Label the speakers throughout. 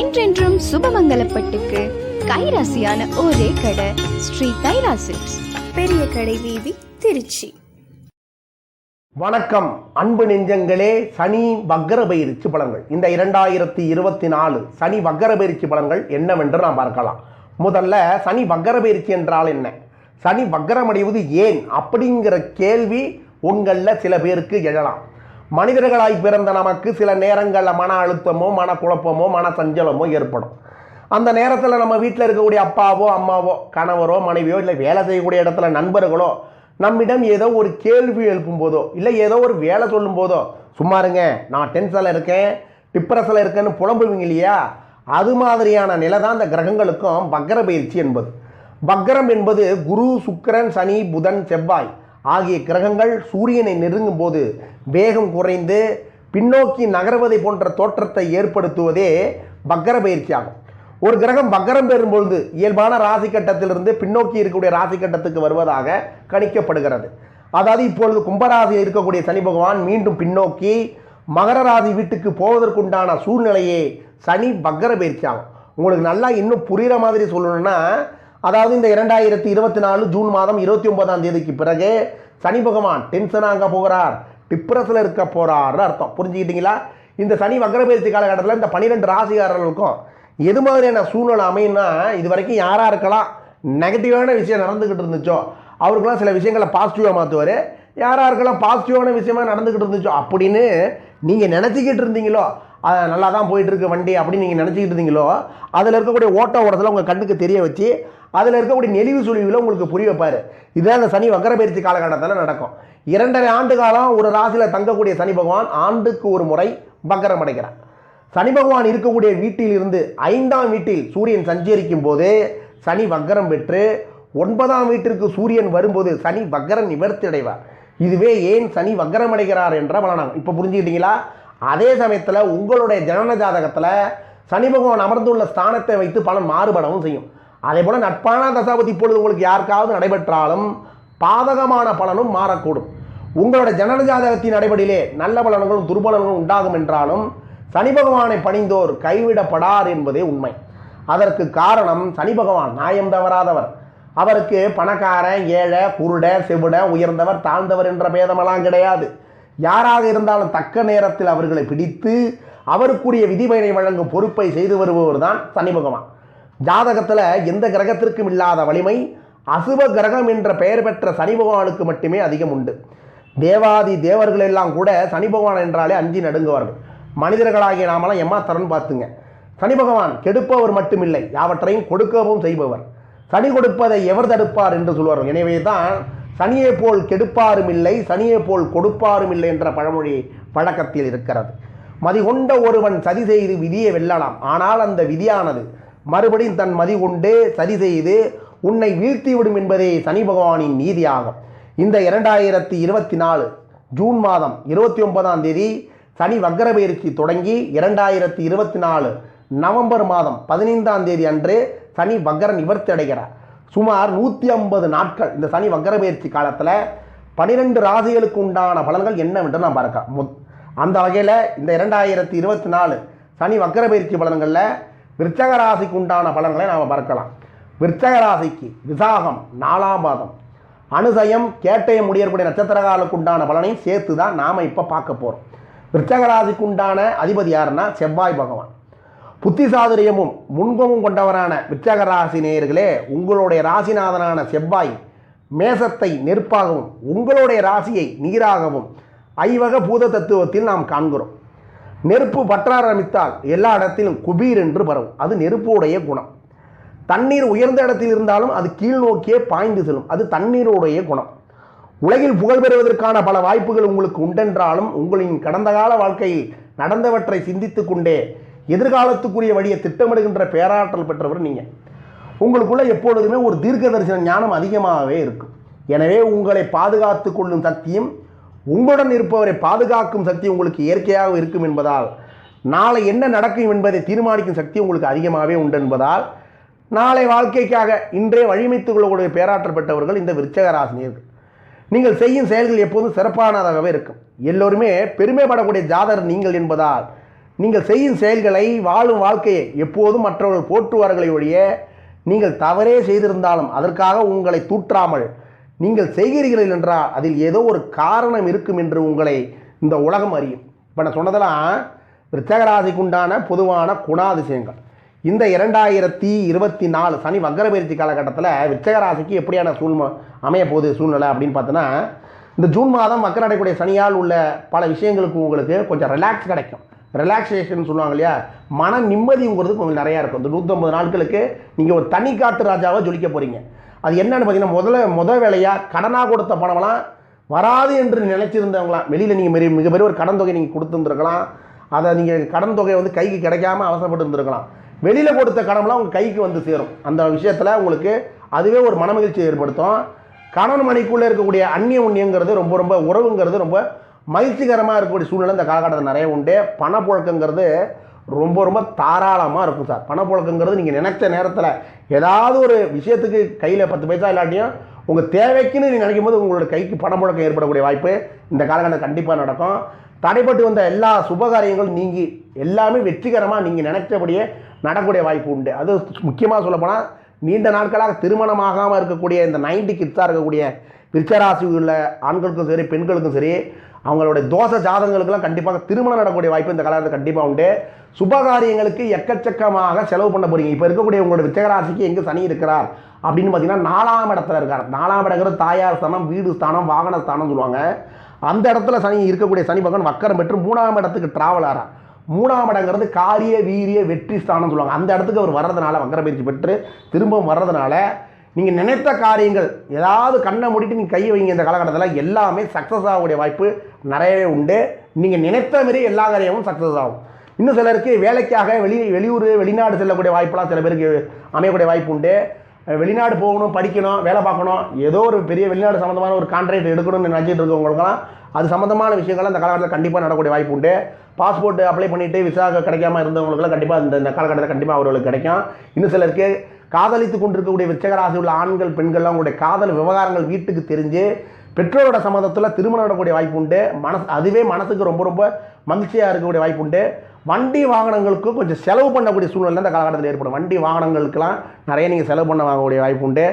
Speaker 1: என்றென்றும் சுபமங்கலப்பட்டுக்கு கைராசியான ஒரே கடை ஸ்ரீ கைராசிக்ஸ் பெரிய கடை வீதி திருச்சி.
Speaker 2: வணக்கம். அன்பு நெஞ்சங்களே சனி வக்கர பயிற்சி பலன்கள். இந்த இரண்டாயிரத்தி இருபத்தி நாலு சனி வக்கர பயிற்சி பலன்கள் என்னவென்று நாம் பார்க்கலாம். முதல்ல சனி வக்கர பயிற்சி என்றால் என்ன? சனி வக்கரமடைவது ஏன்? அப்படிங்கிற கேள்வி உங்களில் சில பேருக்கு எழலாம். மனிதர்களாய் பிறந்த நமக்கு சில நேரங்களில் மன அழுத்தமோ மனக்குழப்பமோ மன சஞ்சலமோ ஏற்படும். அந்த நேரத்தில் நம்ம வீட்டில் இருக்கக்கூடிய அப்பாவோ அம்மாவோ கணவரோ மனைவியோ இல்லை வேலை செய்யக்கூடிய இடத்துல நண்பர்களோ நம்மிடம் ஏதோ ஒரு கேள்வி எழுப்பும் போதோ இல்லை ஏதோ ஒரு வேலை சொல்லும் போதோ சும்மா இருங்க நான் டென்ஷனில் இருக்கேன் டிப்ரெஷனில் இருக்கேன்னு புலம்புவீங்க இல்லையா? அது மாதிரியான நிலை தான் அந்த கிரகங்களுக்கும் வக்கர பயிற்சி என்பது. வக்கரம் என்பது குரு சுக்கரன் சனி புதன் செவ்வாய் ஆகிய கிரகங்கள் சூரியனை நெருங்கும் போது வேகம் குறைந்து பின்னோக்கி நகர்வதை போன்ற தோற்றத்தை ஏற்படுத்துவதே வக்கர பயிற்சி ஆகும் ஒரு கிரகம் வக்கரம் பெறும்பொழுது இயல்பான ராசி கட்டத்திலிருந்து பின்னோக்கி இருக்கக்கூடிய ராசி கட்டத்துக்கு வருவதாக கணிக்கப்படுகிறது. அதாவது இப்பொழுது கும்பராசியில் இருக்கக்கூடிய சனி பகவான் மீண்டும் பின்னோக்கி மகர ராசி வீட்டுக்கு போவதற்குண்டான சூழ்நிலையே சனி வக்கர பயிற்சி ஆகும் உங்களுக்கு நல்லா இன்னும் புரிகிற மாதிரி சொல்லணும்னா அதாவது இந்த இரண்டாயிரத்தி இருபத்தி நாலு ஜூன் மாதம் இருபத்தி ஒன்பதாம் தேதிக்கு பிறகு சனி பகவான் டென்ஷன் போகிறார். டிப்ரெஸில் இருக்க போகிறாருன்னு அர்த்தம். புரிஞ்சுக்கிட்டீங்களா? இந்த சனி வக்ரபயிற்சி காலகட்டத்தில் இந்த பன்னிரெண்டு ராசிகாரர்களுக்கும் எது மாதிரியான சூழ்நிலை அமையும்னா இது வரைக்கும் யாராக இருக்கலாம் நெகட்டிவான விஷயம் நடந்துக்கிட்டு இருந்துச்சோ அவருக்கெல்லாம் சில விஷயங்களை பாசிட்டிவாக மாற்றுவார் யாராக இருக்கலாம் பாசிட்டிவான விஷயமா நடந்துக்கிட்டு இருந்துச்சோ அப்படின்னு நீங்கள் நினச்சிக்கிட்டு இருந்தீங்களோ நல்லா தான் போயிட்டுருக்கு வண்டி அப்படின்னு நீங்கள் நினச்சிக்கிட்டு இருந்தீங்களோ அதில் இருக்கக்கூடிய ஓட்ட ஓரத்தில் உங்கள் கண்ணுக்கு தெரிய வச்சு அதில் இருக்கக்கூடிய நெளிவு சுழிவில் உங்களுக்கு புரிய வைப்பார். இதுதான் அந்த சனி வக்கரபயிற்சி காலகட்டத்தில் நடக்கும். இரண்டரை ஆண்டு காலம் ஒரு ராசியில் தங்கக்கூடிய சனி பகவான் ஆண்டுக்கு ஒரு முறை வக்கரம் அடைக்கிறார் சனி பகவான் இருக்கக்கூடிய வீட்டில் இருந்து ஐந்தாம் வீட்டில் சூரியன் சஞ்சரிக்கும் போது சனி வக்கரம் பெற்று ஒன்பதாம் வீட்டிற்கு சூரியன் வரும்போது சனி வக்கரம் நிவர்த்தி அடைவார். இதுவே ஏன் சனி வக்கரம் அடைகிறார் என்ற பலனாகும். இப்போ புரிஞ்சுக்கிட்டீங்களா? அதே சமயத்தில் உங்களுடைய ஜனன ஜாதகத்தில் சனி பகவான் அமர்ந்துள்ள ஸ்தானத்தை வைத்து பலன் மாறுபடவும் செய்யும். அதே போல் நட்பான தசாபதி இப்பொழுது உங்களுக்கு யாருக்காவது நடைபெற்றாலும் பாதகமான பலனும் மாறக்கூடும். உங்களோட ஜனன ஜாதகத்தின் அடிப்படையிலே நல்ல பலன்களும் துர்பலன்களும் உண்டாகும் என்றாலும் சனி பகவானை பணிந்தோர் கைவிடப்படார் என்பதே உண்மை. அதற்கு காரணம் சனி பகவான் நியாயம் தவறாதவர். அவருக்கு பணக்காரன் ஏழை குருட செவிட உயர்ந்தவர் தாழ்ந்தவர் என்ற பேதமெல்லாம் கிடையாது. யாராக இருந்தாலும் தக்க நேரத்தில் அவர்களை பிடித்து அவருக்குரிய விதிபயனை வழங்கும் பொறுப்பை செய்து வருபவர் தான் சனி பகவான். ஜாதகத்தில் எந்த கிரகத்திற்கும் இல்லாத வலிமை அசுப கிரகம் என்ற பெயர் பெற்ற சனி பகவானுக்கு மட்டுமே அதிகம் உண்டு. தேவாதி தேவர்கள் எல்லாம் கூட சனி பகவான் என்றாலே அஞ்சி நடுங்குவார்கள். மனிதர்களாகிய நாமெல்லாம் எம்மாத்தரன் பார்த்துங்க. சனி பகவான் கெடுப்பவர் மட்டுமில்லை யாவற்றையும் கொடுக்கவும் செய்பவர். சனி கொடுப்பதை எவர் தடுப்பார் என்று சொல்வார்கள். எனவே தான் சனியை போல் கெடுப்பாரும் இல்லை சனியை போல் கொடுப்பாரும் இல்லை என்ற பழமொழி பழக்கத்தில் இருக்கிறது. மதிகொண்ட ஒருவன் சதி செய்து விதியை வெல்லலாம். ஆனால் அந்த விதியானது மறுபடியும் தன் மதி கொண்டு சரி செய்து உன்னை வீழ்த்திவிடும் என்பதே சனி பகவானின் நீதியாகும். இந்த இரண்டாயிரத்தி இருபத்தி நாலு ஜூன் மாதம் இருபத்தி ஒன்பதாம் தேதி சனி வக்கர பயிற்சி தொடங்கி இரண்டாயிரத்தி இருபத்தி நாலு நவம்பர் மாதம் பதினைந்தாம் தேதி அன்று சனி வக்கர நிவர்த்தி அடைகிறார். சுமார் நூற்றி ஐம்பது நாட்கள் இந்த சனி வக்கர பயிற்சி காலத்தில் பனிரெண்டு ராசிகளுக்கு உண்டான பலன்கள் என்னவென்று நாம் பார்க்கலாம். முத்- அந்த வகையில் இந்த இரண்டாயிரத்தி இருபத்தி நாலு சனி வக்கர பயிற்சி பலன்களில் விருச்சக ராசிக்கு உண்டான பலன்களை நாம் பார்க்கலாம். விருச்சக ராசிக்கு விசாகம் நாலாம் பாதம். அனுசயம் கேட்டயம் முடியக்கூடிய நட்சத்திரகாலுக்கு உண்டான பலனையும் சேர்த்து தான் நாம் இப்போ பார்க்க போகிறோம் விருச்சக ராசிக்கு உண்டான அதிபதி யாருன்னா செவ்வாய் பகவான். புத்தி சாதுரியமும் முன்பமும் கொண்டவரான விருச்சக ராசி நேயர்களே உங்களுடைய ராசிநாதனான செவ்வாய் மேசத்தை நெருப்பாகவும் உங்களுடைய ராசியை நீராகவும் ஐவக பூத தத்துவத்தில் நாம் காண்கிறோம். நெருப்பு பற்ற ஆரம்பித்தால் எல்லா இடத்திலும் குபீர் என்று பரவும் அது நெருப்புடைய குணம். தண்ணீர் உயர்ந்த இடத்தில் இருந்தாலும் அது கீழ் நோக்கியே பாய்ந்து செல்லும். அது தண்ணீருடைய குணம். உலகில் புகழ் பெறுவதற்கான பல வாய்ப்புகள் உங்களுக்கு உண்டென்றாலும் உங்களின் கடந்த கால வாழ்க்கையில் நடந்தவற்றை சிந்தித்து கொண்டே எதிர்காலத்துக்குரிய வழியை திட்டமிடுகின்ற பேராற்றல் பெற்றவர் நீங்கள் உங்களுக்குள்ள எப்பொழுதுமே ஒரு தீர்க்க தரிசன ஞானம் அதிகமாகவே இருக்கும் எனவே உங்களை பாதுகாத்து கொள்ளும் சக்தியும் உங்களுடன் இருப்பவரை பாதுகாக்கும் சக்தி உங்களுக்கு இயற்கையாக இருக்கும் என்பதால் நாளை என்ன நடக்கும் என்பதை தீர்மானிக்கும் சக்தி உங்களுக்கு அதிகமாகவே உண்டு என்பதால் நாளை வாழ்க்கைக்காக இன்றே வழிமைத்துக் கொள்ளக்கூடிய பேராற்றல் பெற்றவர்கள் இந்த விருச்சகராசினியர்கள். நீங்கள் செய்யும் செயல்கள் எப்போதும் சிறப்பானதாகவே இருக்கும். எல்லோருமே பெருமைப்படக்கூடிய ஜாதகர் நீங்கள் என்பதால் நீங்கள் செய்யும் செயல்களை வாழும் வாழ்க்கையை எப்போதும் மற்றவர்கள் போற்றுவார்களை ஒழிய நீங்கள் தவறே செய்திருந்தாலும் அதற்காக உங்களை தூற்றாமல் நீங்கள் செய்கிறீர்கள் என்றால் அதில் ஏதோ ஒரு காரணம் இருக்கும் என்று உங்களை இந்த உலகம் அறியும். இப்போ நான் சொன்னதெல்லாம் விருச்சகராசிக்கு உண்டான பொதுவான குணாதிசயங்கள். இந்த இரண்டாயிரத்தி இருபத்தி நாலு சனி வக்கர பயிற்சி காலகட்டத்தில் விருச்சகராசிக்கு எப்படியான சூழ்நிலை அமைய போகுது சூழ்நிலை அப்படின்னு பார்த்தோன்னா இந்த ஜூன் மாதம் மக்கள் அடையக்கூடிய சனியால் உள்ள பல விஷயங்களுக்கு உங்களுக்கு கொஞ்சம் ரிலாக்ஸ் கிடைக்கும். ரிலாக்ஸேஷன் சொல்லுவாங்க இல்லையா? மன நிம்மதிங்கிறது கொஞ்சம் நிறையா இருக்கும். இந்த நூற்றம்பது நாட்களுக்கு நீங்கள் ஒரு தனி காட்டு ராஜாவை ஜொலிக்க போகிறீங்க அது என்னென்னு பார்த்தீங்கன்னா முதல்ல முதல் வேலையாக கடனாக கொடுத்த பணமெல்லாம் வராது என்று நினைச்சிருந்தவங்களாம். வெளியில் நீங்கள் மிக மிகப்பெரிய ஒரு கடன் தொகை நீங்கள் கொடுத்துருந்துருக்கலாம். அதை நீங்கள் கடன் தொகை வந்து கைக்கு கிடைக்காம அவசரப்பட்டு இருந்திருக்கலாம் வெளியில் கொடுத்த கடன்லாம் உங்கள் கைக்கு வந்து சேரும். அந்த விஷயத்தில் உங்களுக்கு அதுவே ஒரு மனமகிழ்ச்சியை ஏற்படுத்தும். கணவன் மணிக்குள்ளே இருக்கக்கூடிய அந்நிய உண்ணியங்கிறது ரொம்ப ரொம்ப உறவுங்கிறது ரொம்ப மகிழ்ச்சிகரமாக இருக்கக்கூடிய சூழ்நிலை இந்த காலகட்டத்தில் நிறைய உண்டு. பணப்புழக்கங்கிறது ரொம்ப ரொம்ப தாராளமாக இருக்கும் சார். பணப்புழக்கங்கிறது நீங்கள் நினைச்ச நேரத்தில் ஏதாவது ஒரு விஷயத்துக்கு கையில் பத்து பைசா இல்லாட்டியும் உங்கள் தேவைக்குன்னு நீங்கள் நினைக்கும் போது உங்களோட கைக்கு பணப்புழக்கம் ஏற்படக்கூடிய வாய்ப்பு இந்த காலகட்டம் கண்டிப்பாக நடக்கும். தடைப்பட்டு வந்த எல்லா சுபகாரியங்களும் நீங்கி எல்லாமே வெற்றிகரமாக நீங்கள் நினைச்சபடியே நடக்கக்கூடிய வாய்ப்பு உண்டு. அது முக்கியமாக சொல்லப்போனால் நீண்ட நாட்களாக திருமணமாகாமல் இருக்கக்கூடிய இந்த நைன்டி கிட்ஸாக இருக்கக்கூடிய விருச்சராசி உள்ள ஆண்களுக்கும் சரி பெண்களுக்கும் சரி அவங்களுடைய தோசை ஜாதகங்களுக்கெல்லாம் கண்டிப்பாக திருமணம் நடக்கக்கூடிய வாய்ப்பு இந்த காலத்தில் கண்டிப்பாக உண்டு. சுபகாரியங்களுக்கு எக்கச்சக்கமாக செலவு பண்ண போறீங்க. இப்போ இருக்கக்கூடிய உங்களோட விச்சகராசிக்கு எங்கே சனி இருக்கிறார்? அப்படின்னு பார்த்தீங்கன்னா நாலாம் இடத்துல இருக்கார். நாலாம் இடங்கிறது தாயார் ஸ்தானம் வீடு ஸ்தானம் வாகன ஸ்தானம் சொல்லுவாங்க. அந்த இடத்துல சனி இருக்கக்கூடிய சனி பகவான் வக்கரம் பெற்று மூணாம் இடத்துக்கு டிராவல் ஆகிறார் மூணாம் இடங்கிறது காரிய வீரிய வெற்றி ஸ்தானம் சொல்லுவாங்க. அந்த இடத்துக்கு அவர் வர்றதுனால வக்கர பயிற்சி பெற்று திரும்பவும் வர்றதுனால நீங்கள் நினைத்த காரியங்கள் ஏதாவது கண்ணை மூடிட்டு நீங்கள் கையை வைங்க இந்த காலகட்டத்தில் எல்லாமே சக்ஸஸ் ஆகக்கூடிய வாய்ப்பு நிறையவே உண்டு. நீங்கள் நினைத்த மாரி எல்லா காரியமும் சக்ஸஸ் ஆகும். இன்னும் சிலருக்கு வேலைக்காக வெளி வெளியூர் வெளிநாடு செல்லக்கூடிய வாய்ப்பெல்லாம் சில பேருக்கு அமையக்கூடிய வாய்ப்பு உண்டு. வெளிநாடு போகணும் படிக்கணும் வேலை பார்க்கணும் ஏதோ ஒரு பெரிய வெளிநாடு சம்மந்தமான ஒரு கான்ட்ராக்ட் எடுக்கணும்னு நினச்சிட்டு இருக்கவங்களுக்கெல்லாம் அது சம்மந்தமான விஷயங்கள் இந்த காலகட்டத்தில் கண்டிப்பாக நடக்கக்கூடிய வாய்ப்பு உண்டு. பாஸ்போர்ட் அப்ளை பண்ணிவிட்டு விசா கிடைக்காம இருந்தவங்களுக்குலாம் கண்டிப்பாக இந்த இந்த காலகட்டத்தில் கண்டிப்பாக அவர்களுக்கு கிடைக்கும். இன்னும் சிலருக்கு காதலித்து கொண்டிருக்கக்கூடிய விச்சகராசி உள்ள ஆண்கள் பெண்கள்லாம் உங்களுடைய காதல் விவகாரங்கள் வீட்டுக்கு தெரிஞ்சு பெற்றோரோட சம்மதத்தில் திருமணம் விடக்கூடிய வாய்ப்பு உண்டு. மனசு அதுவே மனசுக்கு ரொம்ப ரொம்ப மகிழ்ச்சியாக இருக்கக்கூடிய வாய்ப்பு உண்டு. வண்டி வாகனங்களுக்கு கொஞ்சம் செலவு பண்ணக்கூடிய சூழ்நிலை இந்த காலகட்டத்தில் ஏற்படும். வண்டி வாகனங்களுக்கெல்லாம் நிறைய நீங்கள் செலவு பண்ண வாங்கக்கூடிய வாய்ப்பு உண்டு.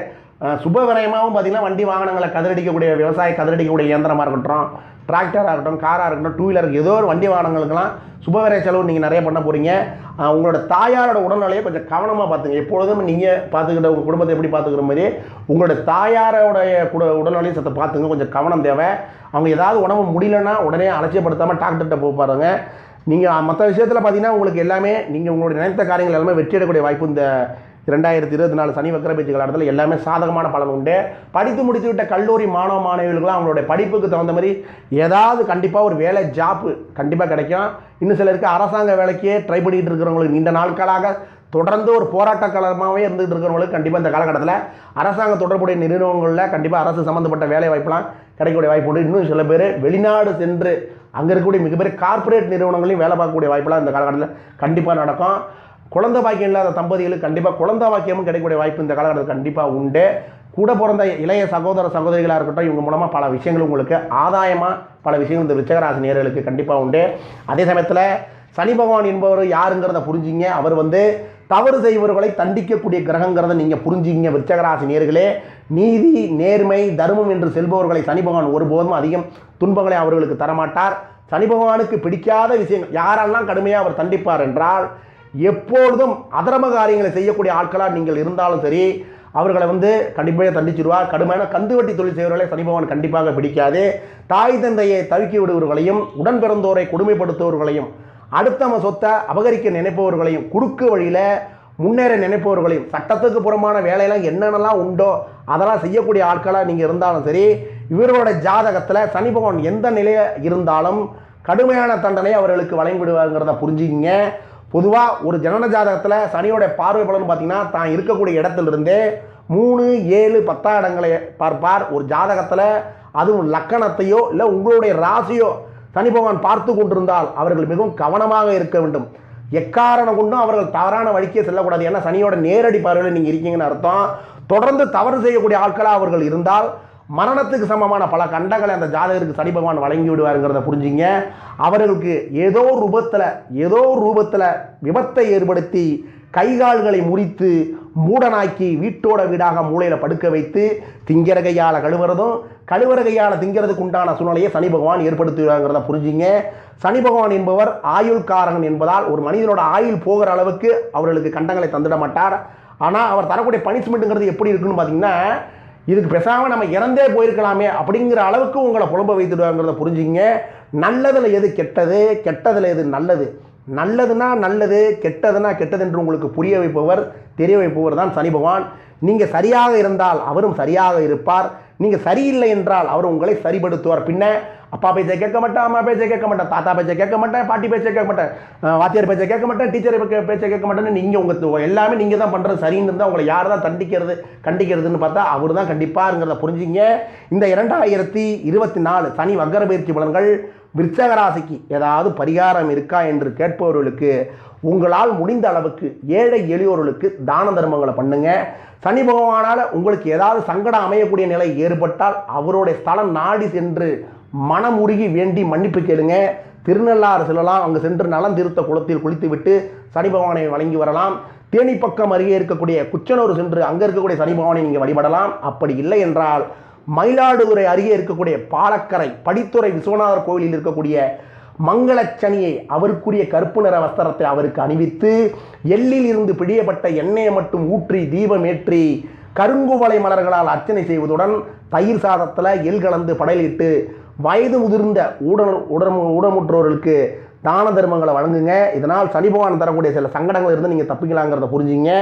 Speaker 2: சுபவிரயமாகவும் பார்த்திங்கன்னா பார்த்தீங்கன்னா வண்டி வாகனங்களை கதிரடிக்கக்கூடிய விவசாய கதிரடிக்கக்கூடிய இயந்திரமாக இருக்கட்டும் டிராக்டராக இருக்கட்டும் காராக இருக்கட்டும் டூ வீலர் ஏதோ ஒரு வண்டி வாகனங்களுக்கெல்லாம் சுபவிரய செலவு நீங்கள் நிறைய பண்ண போகிறீங்க உங்களோட தாயாரோட உடல்நிலையை கொஞ்சம் கவனமாக பார்த்துங்க. எப்பொழுதும் நீங்கள் பார்த்துக்கிட்ட உங்கள் குடும்பத்தை எப்படி பார்த்துக்கிற மாதிரி உங்களோட தாயாரோடைய குட உடல்நிலையும் சத்த பார்த்துங்க. கொஞ்சம் கவனம் தேவை. அவங்க ஏதாவது உடம்பு முடியலன்னா உடனே அலட்சியப்படுத்தாமல் டாக்டர்கிட்ட போய் பாருங்க. நீங்கள் மற்ற விஷயத்தில் பார்த்தீங்கன்னா உங்களுக்கு எல்லாமே நீங்கள் உங்களுடைய நினைத்த காரியங்கள் எல்லாமே வெற்றி அடையக்கூடிய வாய்ப்பு இந்த ரெண்டாயிரத்தி இருபத்தி நாலு சனி வக்கர பேச்சு காலத்தில் எல்லாமே சாதகமான பலன் உண்டு. படித்து முடித்து விட்ட கல்லூரி மாணவ மாணவிகளுக்கெல்லாம் அவங்களுடைய படிப்புக்கு தகுந்த மாதிரி ஏதாவது கண்டிப்பாக ஒரு வேலை ஜாப்பு கண்டிப்பாக கிடைக்கும். இன்னும் சிலருக்கு அரசாங்க வேலைக்கே ட்ரை பண்ணிக்கிட்டு இருக்கிறவங்களுக்கு நீண்ட நாட்களாக தொடர்ந்து ஒரு போராட்ட காலமாகவே இருந்துகிட்டு இருக்கிறவங்களுக்கு கண்டிப்பாக இந்த காலகட்டத்தில் அரசாங்க தொடர்புடைய நிறுவனங்களில் கண்டிப்பாக அரசு சம்மந்தப்பட்ட வேலை வாய்ப்பெல்லாம் கிடைக்கக்கூடிய வாய்ப்பு உண்டு. இன்னும் சில பேர் வெளிநாடு சென்று அங்கே இருக்கக்கூடிய மிகப்பெரிய கார்ப்பரேட் நிறுவனங்களையும் வேலை பார்க்கக்கூடிய வாய்ப்பெல்லாம் இந்த காலகட்டத்தில் கண்டிப்பாக நடக்கும். குழந்தை பாக்கியம் இல்லாத தம்பதிகளுக்கு கண்டிப்பாக குழந்தை பாக்கியமும் கிடைக்கக்கூடிய வாய்ப்பு இந்த காலகட்டத்தில் கண்டிப்பாக உண்டு. கூட பிறந்த இளைய சகோதர சகோதரிகளாக இருக்கட்டும் இவங்க மூலமாக பல விஷயங்கள் உங்களுக்கு ஆதாயமாக பல விஷயங்கள் இந்த விருச்சகராசி நேர்களுக்கு கண்டிப்பாக உண்டு. அதே சமயத்தில் சனி பகவான் என்பவர் யாருங்கிறத புரிஞ்சிங்க. அவர் வந்து தவறு செய்பவர்களை தண்டிக்கக்கூடிய கிரகங்கிறத நீங்கள் புரிஞ்சிங்க விச்சகராசி நேர்களே. நீதி நேர்மை தர்மம் என்று செல்பவர்களை சனி பகவான் ஒருபோதும் அதிகம் துன்பங்களை அவர்களுக்கு தரமாட்டார். சனி பகவானுக்கு பிடிக்காத விஷயங்கள் யாரெல்லாம் கடுமையாக அவர் தண்டிப்பார் என்றால் எப்பொழுதும் அதரம காரியங்களை செய்யக்கூடிய ஆட்களாக நீங்கள் இருந்தாலும் சரி அவர்களை வந்து கண்டிப்பாக தண்டிச்சிருவார் கடுமையான கந்துவட்டி தொழில் செய்வர்களை சனி பகவான் கண்டிப்பாக பிடிக்காது. தாய் தந்தையை தவிக்கி விடுவர்களையும் உடன் பிறந்தோரை கொடுமைப்படுத்துவர்களையும் அடுத்தவ சொத்தை அபகரிக்க நினைப்பவர்களையும் குறுக்கு வழியில் முன்னேற நினைப்பவர்களையும் சட்டத்துக்கு புறமான வேலையெல்லாம் என்னென்னலாம் உண்டோ அதெல்லாம் செய்யக்கூடிய ஆட்களாக நீங்கள் இருந்தாலும் சரி இவர்களோட ஜாதகத்தில் சனி பகவான் எந்த நிலையில் இருந்தாலும் கடுமையான தண்டனை அவர்களுக்கு வழங்கிவிடுவாங்கிறத புரிஞ்சுக்கிங்க. பொதுவாக ஒரு ஜனன ஜாதகத்தில் சனியோட பார்வை பலன் பார்த்திங்கன்னா தான் இருக்கக்கூடிய இடத்துலேருந்தே மூணு ஏழு பத்தாம் இடங்களை பார்ப்பார். ஒரு ஜாதகத்தில் அதுவும் லக்கணத்தையோ இல்லை உங்களுடைய ராசியோ சனி பகவான் பார்த்து கொண்டிருந்தால் அவர்கள் மிகவும் கவனமாக இருக்க வேண்டும். எக்காரணம் கொண்டும் அவர்கள் தவறான வழிக்கே செல்லக்கூடாது. ஏன்னா சனியோட நேரடி பார்வையில் நீங்கள் இருக்கீங்கன்னு அர்த்தம். தொடர்ந்து தவறு செய்யக்கூடிய ஆட்களாக அவர்கள் இருந்தால் மரணத்துக்கு சமமான பல கண்டங்களை அந்த ஜாதகருக்கு சனி பகவான் வழங்கி விடுவாருங்கிறத புரிஞ்சுங்க. அவர்களுக்கு ஏதோ ஒரு ரூபத்தில் ஏதோ ஒரு ரூபத்தில் விபத்தை ஏற்படுத்தி கைகால்களை முறித்து மூடனாக்கி வீட்டோட வீடாக மூலையில் படுக்க வைத்து திங்கிற கையால் கழுவுறதும் கழுவுற கையால் திங்கிறதுக்கு உண்டான சூழ்நிலையை சனி பகவான் ஏற்படுத்துகிறாங்கிறத புரிஞ்சுங்க. சனி பகவான் என்பவர் ஆயுள்காரகன் என்பதால் ஒரு மனிதனோட ஆயுள் போகிற அளவுக்கு அவர்களுக்கு கண்டங்களை தந்துட மாட்டார். ஆனால் அவர் தரக்கூடிய பனிஷ்மெண்ட்டுங்கிறது எப்படி இருக்குன்னு பார்த்தீங்கன்னா இதுக்கு பேசாமல் நம்ம இறந்தே போயிருக்கலாமே அப்படிங்கிற அளவுக்கு உங்களை புலம்ப வைத்துடுவாங்கிறத புரிஞ்சுங்க நல்லதில் எது கெட்டது? கெட்டதில் எது நல்லது? நல்லதுன்னா நல்லது கெட்டதுன்னா கெட்டது என்று உங்களுக்கு புரிய வைப்பவர் தெரிய வைப்பவர் தான் சனி பகவான். நீங்கள் சரியாக இருந்தால் அவரும் சரியாக இருப்பார். நீங்கள் சரியில்லை என்றால் அவர் உங்களை சரிப்படுத்துவார். பின்ன அப்பா பேச்சை கேட்க மாட்டேன் அம்மா பேச்சை கேட்க மாட்டேன் தாத்தா பேச்சை கேட்க மாட்டேன் பாட்டி பேச்சை கேட்க மாட்டேன் வாத்தியார் பேச்சை கேட்க மாட்டேன் டீச்சர் பேச்சை கேட்க மாட்டேன்னு நீங்கள் உங்கள் எல்லாமே நீங்கள் தான் பண்ணுறது சரின்னு இருந்தால் உங்களை யார் தான் தண்டிக்கிறது கண்டிக்கிறதுன்னு பார்த்தா அவர் தான் கண்டிப்பாருங்கிறத புரிஞ்சுங்க. இந்த இரண்டாயிரத்தி இருபத்தி நாலு சனி வக்கர பயிற்சி பலன்கள் விருச்சகராசிக்கு ஏதாவது பரிகாரம் இருக்கா என்று கேட்பவர்களுக்கு உங்களால் முடிந்த அளவுக்கு ஏழை எளியோர்களுக்கு தான தர்மங்களை பண்ணுங்க. சனி பகவானால் உங்களுக்கு ஏதாவது சங்கடம் அமையக்கூடிய நிலை ஏற்பட்டால் அவருடைய ஸ்தலம் நாடி சென்று மனமுருகி வேண்டி மன்னிப்பு கேளுங்க. திருநள்ளாறு செல்லலாம். அங்கு சென்று நலம் திருத்த குளத்தில் குளித்துவிட்டு சனி பகவானை வழங்கி வரலாம். தேனி பக்கம் அருகே இருக்கக்கூடிய குச்சனூர் சென்று அங்கே இருக்கக்கூடிய சனி பகவானை நீங்கள் வழிபடலாம். அப்படி இல்லை என்றால் மயிலாடுதுறை அருகே இருக்கக்கூடிய பாலக்கரை படித்துறை விஸ்வநாதர் கோவிலில் இருக்கக்கூடிய மங்களச்சனியை அவருக்குரிய கருப்பு நிற வஸ்திரத்தை அவருக்கு அணிவித்து எள்ளில் இருந்து பிழியப்பட்ட எண்ணெயை மட்டும் ஊற்றி தீபம் ஏற்றி கருங்குவளை மலர்களால் அர்ச்சனை செய்வதுடன் தயிர் சாதத்தில் எள் கலந்து படையலிட்டு வயது முதிர்ந்த உடல் உடல் ஊடமுற்றோர்களுக்கு தான தர்மங்களை வழங்குங்க. இதனால் சனி பகவான் தரக்கூடிய சில சங்கடங்கள் இருந்து நீங்கள் தப்பிக்கலாங்கிறத புரிஞ்சுங்க.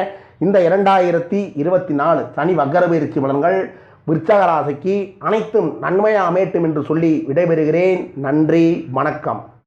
Speaker 2: இந்த இரண்டாயிரத்தி இருபத்தி நாலு சனி வக்கர பயிற்சி பலன்கள் விருச்சக ராசிக்கு அனைத்தும் நன்மையாக அமையட்டும் என்று சொல்லி விடைபெறுகிறேன். நன்றி வணக்கம்.